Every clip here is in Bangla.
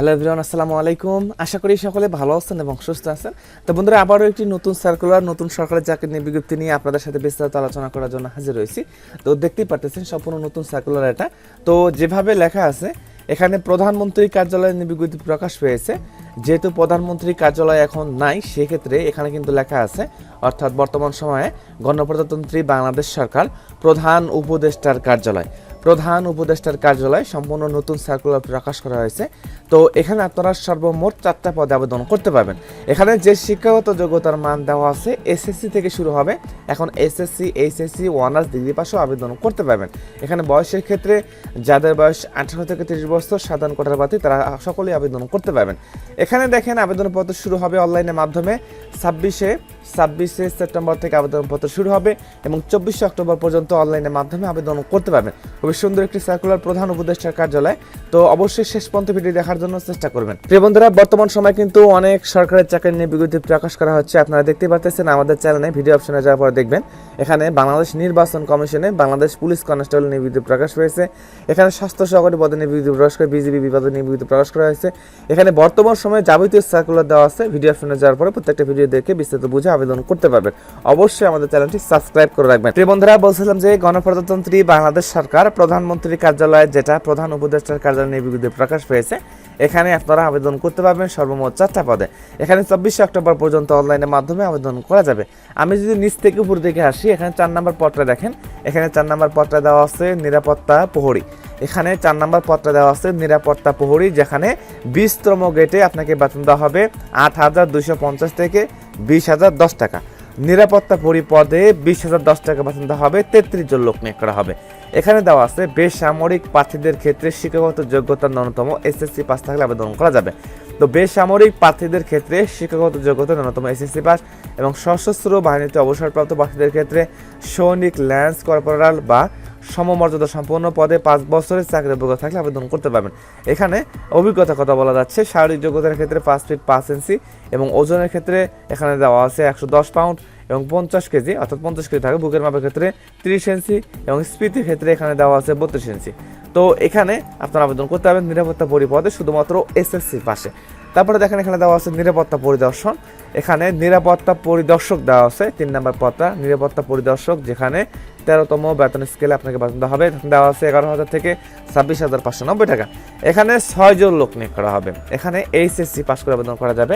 হ্যালো এভরিওয়ান, আসসালামু আলাইকুম। আশা করি সকলে ভালো আছেন এবং সুস্থ আছেন। তো বন্ধুরা, আবারও একটি নতুন সার্কুলার নতুন সরকারের চাকরি নিয়ে বিজ্ঞপ্তি নিয়ে আপনাদের সাথে বিস্তারিত আলোচনা করার জন্য হাজির হয়েছি। তো দেখতেই পারতেছেন, সম্পূর্ণ নতুন সার্কুলার এটা। তো যেভাবে লেখা আছে, এখানে প্রধানমন্ত্রী কার্যালয়ের বিজ্ঞপ্তি প্রকাশ পেয়েছে। যেহেতু প্রধানমন্ত্রী কার্যালয় এখন নাই, সেক্ষেত্রে এখানে কিন্তু লেখা আছে, অর্থাৎ বর্তমান সময়ে গণপ্রজাতন্ত্রী বাংলাদেশ সরকার প্রধান উপদেষ্টার কার্যালয়। প্রধান উপদেষ্টার কার্যালয় সম্পূর্ণ নতুন সার্কুলার প্রকাশ করা হয়েছে। তো এখানে আপনারা সর্বমোট চারটা পদে আবেদন করতে পারবেন। এখানে যে শিক্ষাগত যোগ্যতার মান দেওয়া আছে এসএসসি থেকে শুরু হবে। এখন এসএসসি এইচএসসি অনার্স ডিগ্রি পাশেও আবেদন করতে পারবেন। এখানে বয়সের ক্ষেত্রে যাদের বয়স আঠারো থেকে তিরিশ বছর, সাধারণ কোটার বাতি তারা সকলেই আবেদন করতে পারবেন। এখানে দেখেন আবেদনপত্র শুরু হবে অনলাইনের মাধ্যমে। ছাব্বিশে ছাব্বিশে সেপ্টেম্বর থেকে আবেদনপত্র শুরু হবে এবং চব্বিশে অক্টোবর পর্যন্ত অনলাইনের মাধ্যমে আবেদন করতে পারবেন। খুবই সুন্দর একটি সার্কুলার প্রধান উপদেষ্টার কার্যালয়। তো অবশ্যই শেষ পর্যন্ত ভিডিও দেখার জন্য চেষ্টা করবেন। প্রিয় বন্ধুরা, বর্তমান সময় কিন্তু অনেক সরকারের চাকরি নিয়ে বিজ্ঞপ্তি প্রকাশ করা হচ্ছে। আপনারা দেখতে পাচ্ছেন আমাদের চ্যানেলে ভিডিও অপশনে যাওয়ার পর দেখবেন, এখানে বাংলাদেশ নির্বাচন কমিশনে বাংলাদেশ পুলিশ কনস্টেবল বিজ্ঞপ্তি প্রকাশ হয়েছে। এখানে স্বাস্থ্য সহকারী পদে বিজ্ঞপ্তি প্রকাশ করে বিভাগে নিয়ে বিজ্ঞপ্তি প্রকাশ করা হয়েছে। এখানে বর্তমান সময়ে যাবতীয় সার্কুলার দেওয়া আছে। ভিডিও অপশনে যাওয়ার পরে প্রত্যেকটা ভিডিও দেখে বিস্তারিত বুঝে আবেদন করতে পারবেন অবশ্যই আমাদের চ্যানেলটি সাবস্ক্রাইব করে রাখবেন। প্রিয় বন্ধুরা, বলছিলাম যে গণপ্রজাতন্ত্রী বাংলাদেশ সরকার প্রধানমন্ত্রী কার্যালয় যেটা প্রধান উপদেষ্টার কার্যালয় নিয়ে প্রকাশ পেয়েছে, এখানে আপনারা আবেদন করতে পারবেন সর্বমোট চারটা পদে। এখানে চব্বিশে অক্টোবর পর্যন্ত অনলাইনের মাধ্যমে আবেদন করা যাবে। আমি যদি নিচ থেকে উপর দিকে আসি, এখানে চার নাম্বার পদটা দেখেন। এখানে চার নাম্বার পদটা দেওয়া আছে নিরাপত্তা প্রহরী। এখানে চার নাম্বার পদটা দেওয়া আছে নিরাপত্তা প্রহরী, যেখানে বিশতম গেটে আপনাকে বেতন দেওয়া হবে আট হাজার দুইশো পঞ্চাশ থেকে বিশ হাজার দশ টাকা। নিরাপত্তা পরিপদে বিশ হাজার দশ টাকা বেতন দেওয়া হবে, তেত্রিশ জন লোক নিয়োগ করা হবে। এখানে দেওয়া আছে, বেসামরিক প্রার্থীদের ক্ষেত্রে শিক্ষাগত যোগ্যতার ন্যূনতম এসএসসি পাস থাকলে আবেদন করা যাবে। তো বেসামরিক প্রার্থীদের ক্ষেত্রে শিক্ষাগত যোগ্যতা ন্যূনতম এসএসসি পাস এবং সশস্ত্র বাহিনীতে অবসরপ্রাপ্ত প্রার্থীদের ক্ষেত্রে সৈনিক ল্যান্স কর্পোরাল বা সমমর্যাদা সম্পন্ন পদে পাঁচ বছরের চাকরি অভিজ্ঞতা থাকলে আবেদন করতে পারবেন। এখানে অভিজ্ঞতা কথা বলা যাচ্ছে, শারীরিক যোগ্যতার ক্ষেত্রে পাঁচ ফিট পাঁচ ইঞ্চি এবং ওজনের ক্ষেত্রে এখানে দেওয়া আছে একশো দশ পাউন্ড এবং পঞ্চাশ কেজি অর্থাৎ পঞ্চাশ কেজি থাকে। বুকের মাপের ক্ষেত্রে তিরিশ ইঞ্চি এবং স্পিতির ক্ষেত্রে এখানে দেওয়া আছে বত্রিশ ইঞ্চি তো এখানে আপনারা আবেদন করতে পারবেন নিরাপত্তা পরিপদে শুধুমাত্র এসএসসি পাশে। তারপরে দেখেন এখানে দেওয়া আছে নিরাপত্তা পরিদর্শন। এখানে নিরাপত্তা পরিদর্শক দেওয়া আছে, তিন নম্বর পদটা। নিরাপত্তা পরিদর্শক যেখানে তেরোতম বেতন স্কেলে আপনাকে বেতন দেওয়া হবে। দেওয়া আছে এগারো হাজার থেকে ছাব্বিশ হাজার পাঁচশো নব্বই টাকা। এখানে ছয়জন লোক নিয়োগ করা হবে। এখানে এইচএসসি পাস করে আবেদন করা যাবে।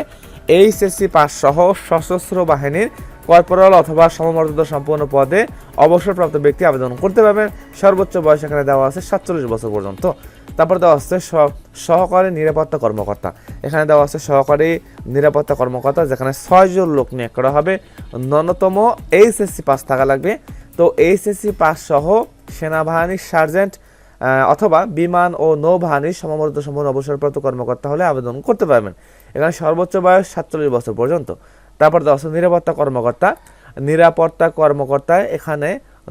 এইচএসসি পাস সহ সশস্ত্র বাহিনীর কর্পোরাল অথবা সমমর্যাদা সম্পন্ন পদে অবসরপ্রাপ্ত ব্যক্তি আবেদন করতে পারবেন। সর্বোচ্চ বয়স এখানে দেওয়া আছে সাতচল্লিশ বছর পর্যন্ত। তারপর দেওয়া আছে সহ- সহকারী নিরাপত্তা কর্মকর্তা। এখানে দেওয়া আছে সহকারী নিরাপত্তা কর্মকর্তা, যেখানে ছয়জন লোক নিয়োগ করা হবে। ন্যূনতম এইচএসসি পাস থাকা লাগবে। তো এইচএসসি পাস সহ সেনাবাহিনীর সার্জেন্ট অথবা বিমান ও নৌবাহিনীর সমমর্যাদা সম্পন্ন অবসরপ্রাপ্ত কর্মকর্তা হলে আবেদন করতে পারবেন। এখানে সর্বোচ্চ বয়স সাতচল্লিশ বছর পর্যন্ত। তারপর দেওয়া আছে নিরাপত্তা কর্মকর্তা। নিরাপত্তা কর্মকর্তা এখানে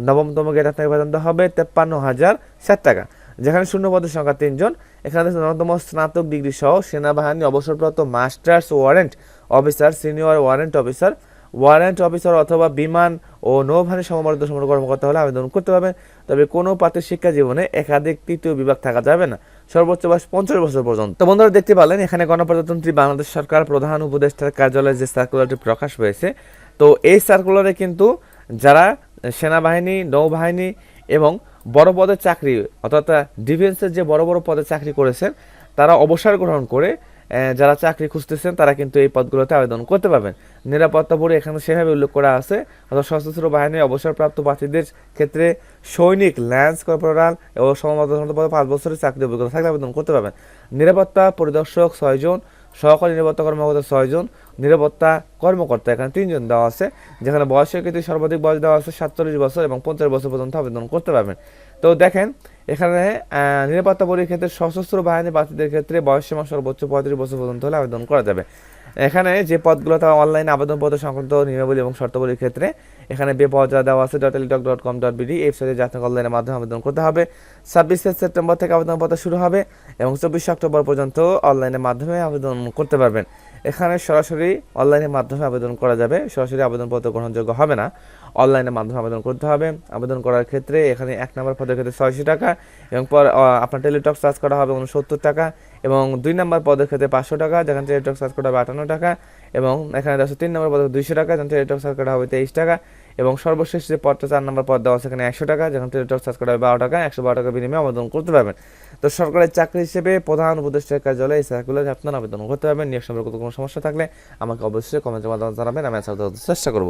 নবমতম গেট আপনাকে বেতন হবে তেপ্পান্ন হাজার ষাট টাকা, যেখানে শূন্য পদের সংখ্যা তিনজন। এখানে ন্যূনতম স্নাতক ডিগ্রি সহ সেনাবাহিনী, অবসরপ্রাপ্ত masters warrant officer, senior warrant officer. Warrant officer অথবা বিমান ও নৌবাহিনী সমমর্যাদা সম্পন্ন কর্মকর্তা হলে আবেদন করতে পারবেন। তবে কোনো পাত্রের শিক্ষা জীবনে একাধিক তৃতীয় বিভাগ থাকা যাবে না। সর্বোচ্চ বয়স পঞ্চাশ বছর পর্যন্ত। তো বন্ধুরা, দেখতে পারলেন, এখানে গণপ্রজাতন্ত্রী বাংলাদেশ সরকার প্রধান উপদেষ্টার কার্যালয়ে যে সার্কুলারটি প্রকাশ পেয়েছে তো এই সার্কুলারে কিন্তু যারা সেনাবাহিনী, নৌবাহিনী এবং বড় পদের চাকরি, অর্থাৎ ডিফেন্সের যে বড় বড় পদে চাকরি করেছেন, তারা অবসর গ্রহণ করে যারা চাকরি খুঁজতেছেন, তারা কিন্তু এই পদগুলোতে আবেদন করতে পারবেন। নিরাপত্তা পরে এখানে সেভাবে উল্লেখ করা আছে, অর্থাৎ সশস্ত্র বাহিনীর অবসরপ্রাপ্ত প্রার্থীদের ক্ষেত্রে সৈনিক ল্যান্স কর্পোরাল এবং সমমর্যাদা পদে পাঁচ বছরের চাকরি অভিজ্ঞতা থাকলে আবেদন করতে পারবেন। নিরাপত্তা পরিদর্শক ছয়জন, সহকারী নিরাপত্তা কর্মকর্তা ছয়জন, নিরাপত্তা কর্মকর্তা এখানে তিনজন দেওয়া আছে, যেখানে বয়সের ক্ষেত্রে সর্বাধিক বয়স দেওয়া আছে সাতচল্লিশ বছর এবং পঞ্চাশ বছর পর্যন্ত আবেদন করতে পারবেন। তো দেখেন, এখানে নিরাপত্তা পরীক্ষার ক্ষেত্রে সশস্ত্র বাহিনী প্রার্থীদের ক্ষেত্রে বয়স সীমা সর্বোচ্চ পঁয়ত্রিশ বছর পর্যন্ত হলে আবেদন করা যাবে। এখানে যে পদগুলো তারা অনলাইনে আবেদনপত্র সংক্রান্ত নিয়মাবলী এবং শর্তাবলীর ক্ষেত্রে এখানে বেপর্যা দেওয়া আছে dot Teletalk dot com dot BD ওয়েবসাইটে যা আপনাকে অনলাইনের মাধ্যমে আবেদন করতে হবে। ছাব্বিশে সেপ্টেম্বর থেকে আবেদনপত্র শুরু হবে এবং চব্বিশে অক্টোবর পর্যন্ত অনলাইনের মাধ্যমে আবেদন করতে পারবেন। এখানে সরাসরি অনলাইনের মাধ্যমে আবেদন করা যাবে। সরাসরি আবেদনপত্র গ্রহণযোগ্য হবে না। অনলাইনের মাধ্যমে আবেদন করতে হবে। আবেদন করার ক্ষেত্রে এখানে এক নম্বর পদের ক্ষেত্রে ছয়শো টাকা এবং পর আপনার টেলিটক চার্জ করা হবে উনসত্তর টাকা এবং দুই নম্বর পদের ক্ষেত্রে পাঁচশো টাকা, যেখানে টেলিটক চার্জ করা হবে আটান্ন টাকা এবং এখানে তিন নম্বর পদে দুইশো টাকা, যেখানে টেলিটক চার্জ করা হবে তেইশ টাকা। এবং সর্বশেষ যে পদটা চার নম্বর পদ দেওয়া সেখানে একশো টাকা, যেখানে টেলিটক সার্চ করা হবে বারো টাকা, একশো বারো টাকা বিনিময়ে আবেদন করতে পারবেন। তো সরকারের চাকরি হিসেবে প্রধান উপদেষ্টার কার্যালয়ে এই সার্কুলারে আপনারা আবেদন করতে পারবেন। নিয়োগ সম্পর্কে কোনো সমস্যা থাকলে আমাকে অবশ্যই কমেন্টের মাধ্যমে জানাবেন, আমি আসার চেষ্টা করব।